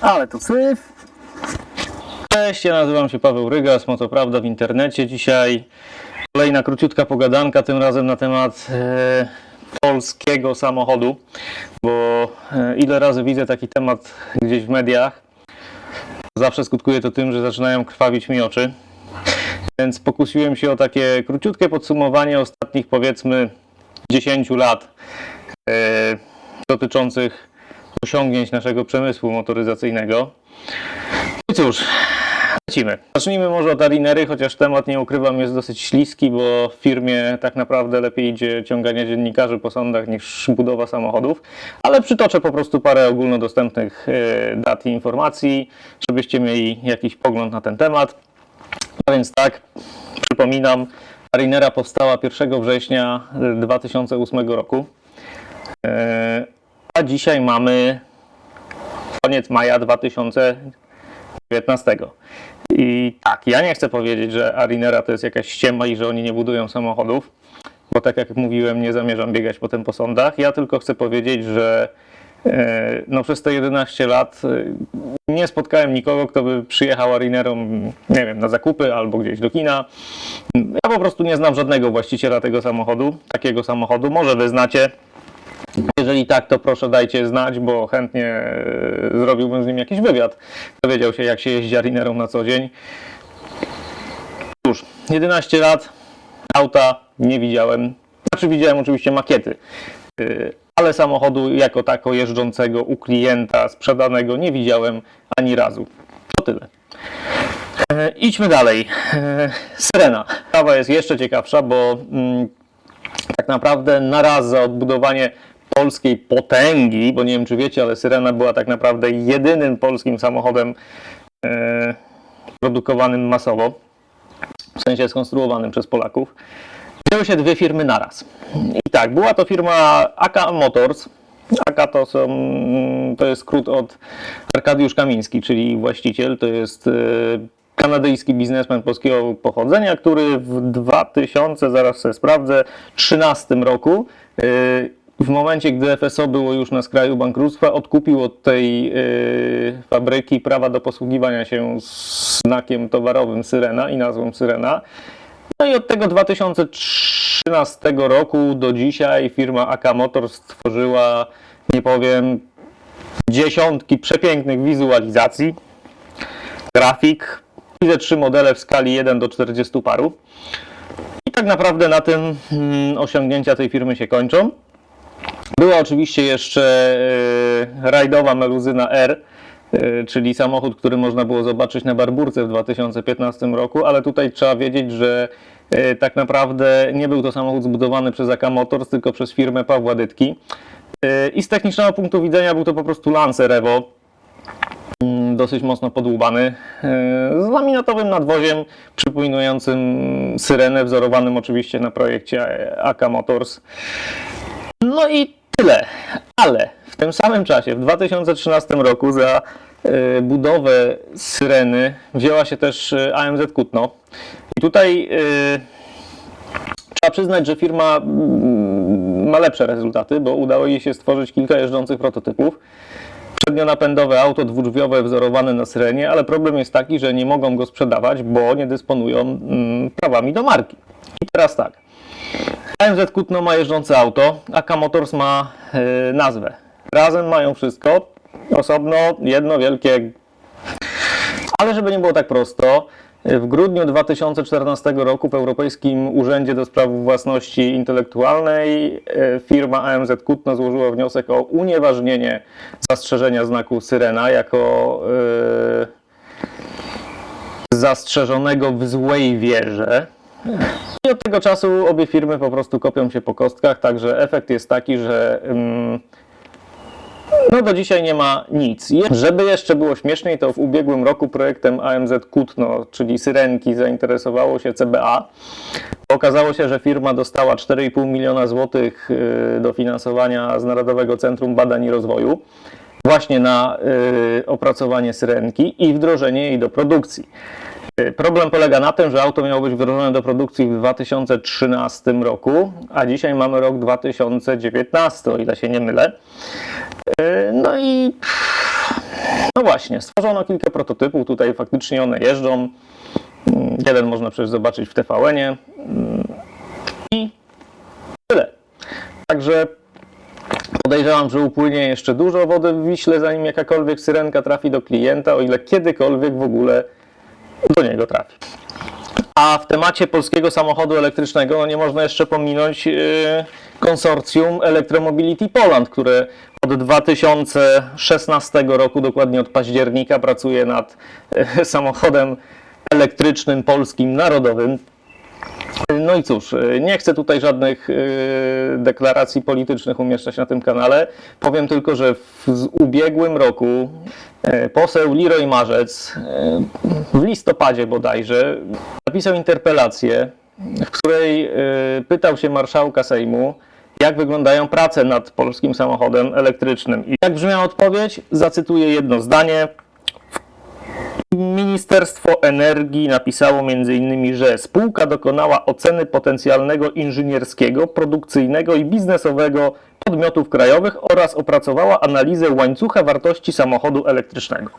Ale to syf. Cześć, ja nazywam się Paweł Rygas, Moto Prawda w internecie. Dzisiaj kolejna króciutka pogadanka, tym razem na temat e, polskiego samochodu, bo e, ile razy widzę taki temat gdzieś w mediach, zawsze skutkuje to tym, że zaczynają krwawić mi oczy. Więc pokusiłem się o takie króciutkie podsumowanie ostatnich powiedzmy 10 lat e, dotyczących osiągnięć naszego przemysłu motoryzacyjnego. I cóż, lecimy. Zacznijmy może od Arinery, chociaż temat, nie ukrywam, jest dosyć śliski, bo w firmie tak naprawdę lepiej idzie ciąganie dziennikarzy po sądach niż budowa samochodów, ale przytoczę po prostu parę ogólnodostępnych e, dat i informacji, żebyście mieli jakiś pogląd na ten temat. A więc tak, przypominam, Arinera powstała 1 września 2008 roku, E, a dzisiaj mamy koniec maja 2019. I tak, ja nie chcę powiedzieć, że Arinera to jest jakaś ściema i że oni nie budują samochodów, bo tak jak mówiłem, nie zamierzam biegać potem po sądach. Ja tylko chcę powiedzieć, że e, no, przez te 11 lat e, nie spotkałem nikogo, kto by przyjechał Arinerą, nie wiem, na zakupy albo gdzieś do kina. Ja po prostu nie znam żadnego właściciela tego samochodu, takiego samochodu. Może wy znacie, jeżeli tak, to proszę dajcie znać, bo chętnie e, zrobiłbym z nim jakiś wywiad. Dowiedział się, jak się jeździ Arinerą na co dzień. Cóż, 11 lat, auta nie widziałem. Znaczy widziałem oczywiście makiety, y, ale samochodu jako tako jeżdżącego u klienta, sprzedanego nie widziałem ani razu. To tyle. E, Idźmy dalej. E, Syrena. Sprawa jest jeszcze ciekawsza, bo mm, tak naprawdę na raz za odbudowanie polskiej potęgi, bo nie wiem czy wiecie, ale Syrena była tak naprawdę jedynym polskim samochodem e, produkowanym masowo, w sensie skonstruowanym przez Polaków. Wzięły się dwie firmy naraz. I tak, była to firma AK Motors. AK to, są, to jest skrót od Arkadiusz Kamiński, czyli właściciel. To jest e, kanadyjski biznesmen polskiego pochodzenia, który w 2000, zaraz sobie sprawdzę, 13 roku, e, w momencie, gdy FSO było już na skraju bankructwa, odkupił od tej e, fabryki prawa do posługiwania się znakiem towarowym Syrena i nazwą Syrena. No i od tego 2013 roku do dzisiaj firma AK Motors stworzyła, nie powiem, dziesiątki przepięknych wizualizacji, grafik. Widzę trzy modele w skali 1 do 40 paru. I tak naprawdę na tym mm, osiągnięcia tej firmy się kończą. Była oczywiście jeszcze e, rajdowa meluzyna R, e, czyli samochód, który można było zobaczyć na Barburce w 2015 roku, ale tutaj trzeba wiedzieć, że e, tak naprawdę nie był to samochód zbudowany przez AK Motors, tylko przez firmę Pawła Dytki. I z technicznego punktu widzenia był to po prostu Lancer Evo, mm, dosyć mocno podłubany, z laminatowym nadwoziem przypominającym syrenę, wzorowanym oczywiście na projekcie AK Motors. No i tyle. Ale w tym samym czasie, w 2013 roku, za e, budowę Syreny wzięła się też e, AMZ Kutno. I tutaj e, trzeba przyznać, że firma mm, ma lepsze rezultaty, bo udało jej się stworzyć kilka jeżdżących prototypów. Przednionapędowe auto dwudrzwiowe wzorowane na Syrenie, ale problem jest taki, że nie mogą go sprzedawać, bo nie dysponują mm, prawami do marki. I teraz tak. AMZ Kutno ma jeżdżące auto, AK Motors ma e, nazwę. Razem mają wszystko, osobno jedno wielkie. Ale żeby nie było tak prosto, w grudniu 2014 roku w Europejskim Urzędzie do Spraw Własności Intelektualnej e, firma AMZ Kutno złożyła wniosek o unieważnienie zastrzeżenia znaku Syrena jako e, zastrzeżonego w złej wierze. I od tego czasu obie firmy po prostu kopią się po kostkach, także efekt jest taki, że ym, no do dzisiaj nie ma nic. Żeby jeszcze było śmieszniej, to w ubiegłym roku projektem AMZ Kutno, czyli Syrenki, zainteresowało się CBA. Okazało się, że firma dostała 4,5 miliona złotych y, dofinansowania z Narodowego Centrum Badań i Rozwoju właśnie na y, opracowanie Syrenki i wdrożenie jej do produkcji. Problem polega na tym, że auto miało być wdrożone do produkcji w 2013 roku, a dzisiaj mamy rok 2019, o ile się nie mylę. Y, No i No właśnie, stworzono kilka prototypów, tutaj faktycznie one jeżdżą. Mm, Jeden można przecież zobaczyć w TVN-ie. Mm, I tyle. Także podejrzewam, że upłynie jeszcze dużo wody w Wiśle, zanim jakakolwiek syrenka trafi do klienta, o ile kiedykolwiek w ogóle do niego trafi. A w temacie polskiego samochodu elektrycznego no nie można jeszcze pominąć yy, konsorcjum Electromobility Poland, które od 2016 roku, dokładnie od października, pracuje nad yy, samochodem elektrycznym polskim narodowym. No i cóż, yy, nie chcę tutaj żadnych deklaracji politycznych umieszczać na tym kanale. Powiem tylko, że w ubiegłym roku poseł Leroy Marzec yy, w listopadzie bodajże napisał interpelację, w której yy, pytał się marszałka Sejmu, jak wyglądają prace nad polskim samochodem elektrycznym. I jak brzmiała odpowiedź? Zacytuję jedno zdanie. Ministerstwo Energii napisało m.in., że spółka dokonała oceny potencjalnego inżynierskiego, produkcyjnego i biznesowego podmiotów krajowych oraz opracowała analizę łańcucha wartości samochodu elektrycznego.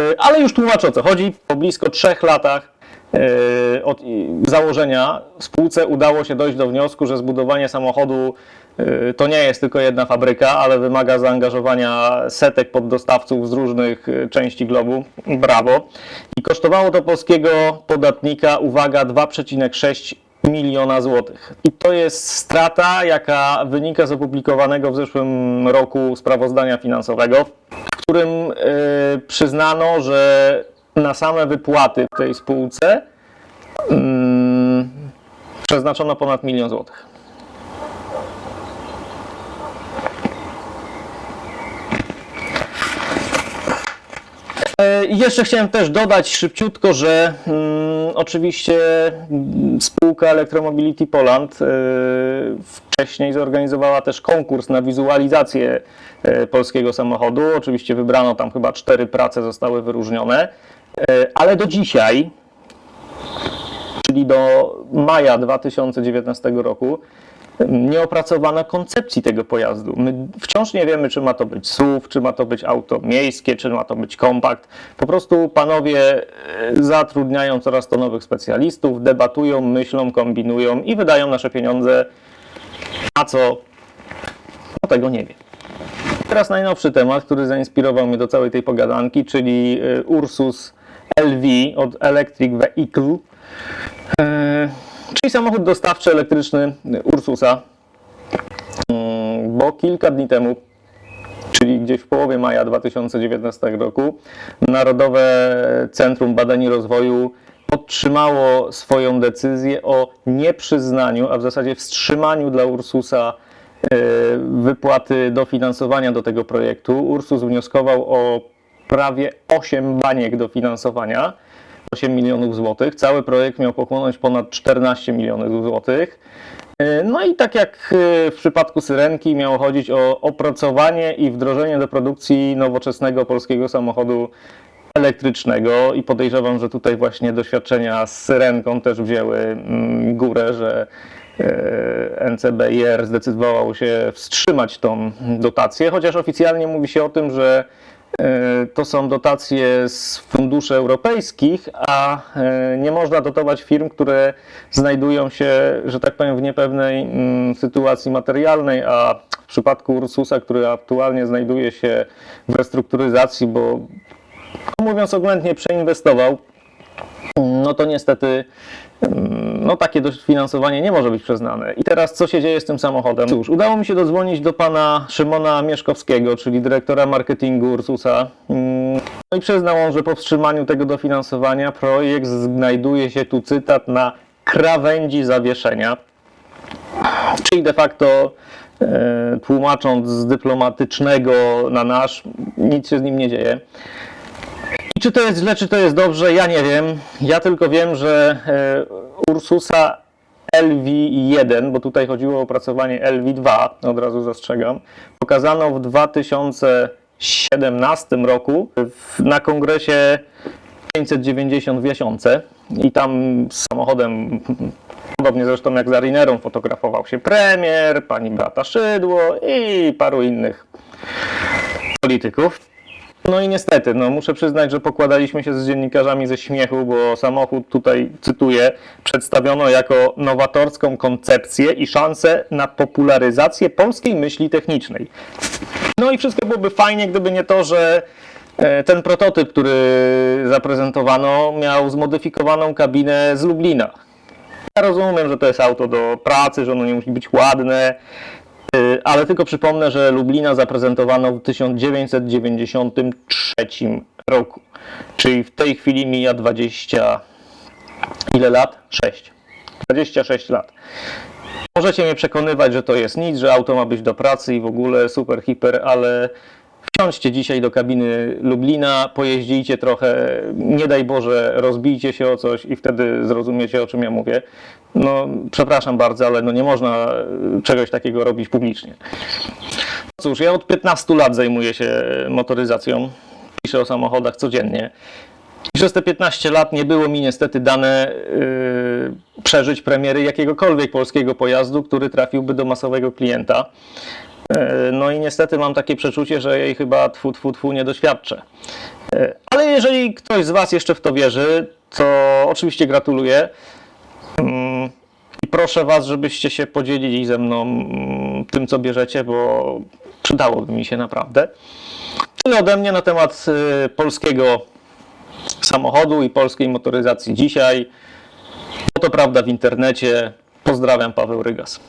Yy, Ale już tłumaczę o co chodzi. Po blisko trzech latach yy, od założenia spółce udało się dojść do wniosku, że zbudowanie samochodu yy, to nie jest tylko jedna fabryka, ale wymaga zaangażowania setek poddostawców z różnych części globu. Brawo. I kosztowało to polskiego podatnika, uwaga, 2,6 miliona złotych. I to jest strata, jaka wynika z opublikowanego w zeszłym roku sprawozdania finansowego, w którym yy, przyznano, że na same wypłaty w tej spółce mm, przeznaczono ponad milion złotych. E, I jeszcze chciałem też dodać szybciutko, że mm, oczywiście mm, spółka Electromobility Poland e, wcześniej zorganizowała też konkurs na wizualizację e, polskiego samochodu. Oczywiście wybrano tam chyba cztery prace, zostały wyróżnione, e, ale do dzisiaj, czyli do maja 2019 roku, nie opracowano koncepcji tego pojazdu. My wciąż nie wiemy, czy ma to być SUV, czy ma to być auto miejskie, czy ma to być kompakt. Po prostu panowie e, zatrudniają coraz to nowych specjalistów, debatują, myślą, kombinują i wydają nasze pieniądze na co? No tego nie wiem. Teraz najnowszy temat, który zainspirował mnie do całej tej pogadanki, czyli e, Ursus LV od Electric Vehicle. Czyli samochód dostawczy elektryczny Ursusa, Mm, bo kilka dni temu, czyli gdzieś w połowie maja 2019 roku, Narodowe Centrum Badań i Rozwoju podtrzymało swoją decyzję o nieprzyznaniu, a w zasadzie wstrzymaniu dla Ursusa e, wypłaty dofinansowania do tego projektu. Ursus wnioskował o prawie 8 baniek dofinansowania. 8 milionów złotych. Cały projekt miał pochłonąć ponad 14 milionów złotych. E, No i tak jak e, w przypadku Syrenki miało chodzić o opracowanie i wdrożenie do produkcji nowoczesnego polskiego samochodu elektrycznego i podejrzewam, że tutaj właśnie doświadczenia z Syrenką też wzięły mm, górę, że e, NCBIR zdecydowało się wstrzymać tą dotację, chociaż oficjalnie mówi się o tym, że to są dotacje z funduszy europejskich, a e, nie można dotować firm, które znajdują się, że tak powiem, w niepewnej mm, sytuacji materialnej, a w przypadku Ursusa, który aktualnie znajduje się w restrukturyzacji, bo no mówiąc oględnie przeinwestował, no to niestety mm, no takie dofinansowanie nie może być przyznane. I teraz co się dzieje z tym samochodem? Cóż, udało mi się dodzwonić do pana Szymona Mieszkowskiego, czyli dyrektora marketingu Ursusa. Mm, No i przyznał on, że po wstrzymaniu tego dofinansowania projekt znajduje się tu cytat na krawędzi zawieszenia. Czyli de facto e, tłumacząc z dyplomatycznego na nasz, nic się z nim nie dzieje. Czy to jest źle, czy to jest dobrze, ja nie wiem. Ja tylko wiem, że e, Ursusa LV1, bo tutaj chodziło o opracowanie LV2, od razu zastrzegam, pokazano w 2017 roku na kongresie 590 w i tam z samochodem, podobnie zresztą jak z Arinerą, fotografował się premier, pani Beata Szydło i paru innych polityków. No i niestety, no muszę przyznać, że pokładaliśmy się z dziennikarzami ze śmiechu, bo samochód tutaj, cytuję, przedstawiono jako nowatorską koncepcję i szansę na popularyzację polskiej myśli technicznej. No i wszystko byłoby fajnie, gdyby nie to, że e, ten prototyp, który zaprezentowano, miał zmodyfikowaną kabinę z Lublina. Ja rozumiem, że to jest auto do pracy, że ono nie musi być ładne, ale tylko przypomnę, że Lublina zaprezentowano w 1993 roku, czyli w tej chwili mija 20 ile lat? 6. 26 lat. Możecie mnie przekonywać, że to jest nic, że auto ma być do pracy i w ogóle super, hiper, ale wsiądźcie dzisiaj do kabiny Lublina, pojeździcie trochę, nie daj Boże, rozbijcie się o coś i wtedy zrozumiecie, o czym ja mówię. No, przepraszam bardzo, ale no nie można e, czegoś takiego robić publicznie. Cóż, ja od 15 lat zajmuję się motoryzacją, piszę o samochodach codziennie. I przez te 15 lat nie było mi niestety dane yy, przeżyć premiery jakiegokolwiek polskiego pojazdu, który trafiłby do masowego klienta. Yy, No i niestety mam takie przeczucie, że jej chyba tfu, tfu, tfu nie doświadczę. Yy, Ale jeżeli ktoś z Was jeszcze w to wierzy, to oczywiście gratuluję. Mm, I proszę Was, żebyście się podzielili ze mną mm, tym, co bierzecie, bo przydałoby mi się naprawdę. Tyle ode mnie na temat y, polskiego samochodu i polskiej motoryzacji dzisiaj. To prawda w internecie. Pozdrawiam, Paweł Rygas.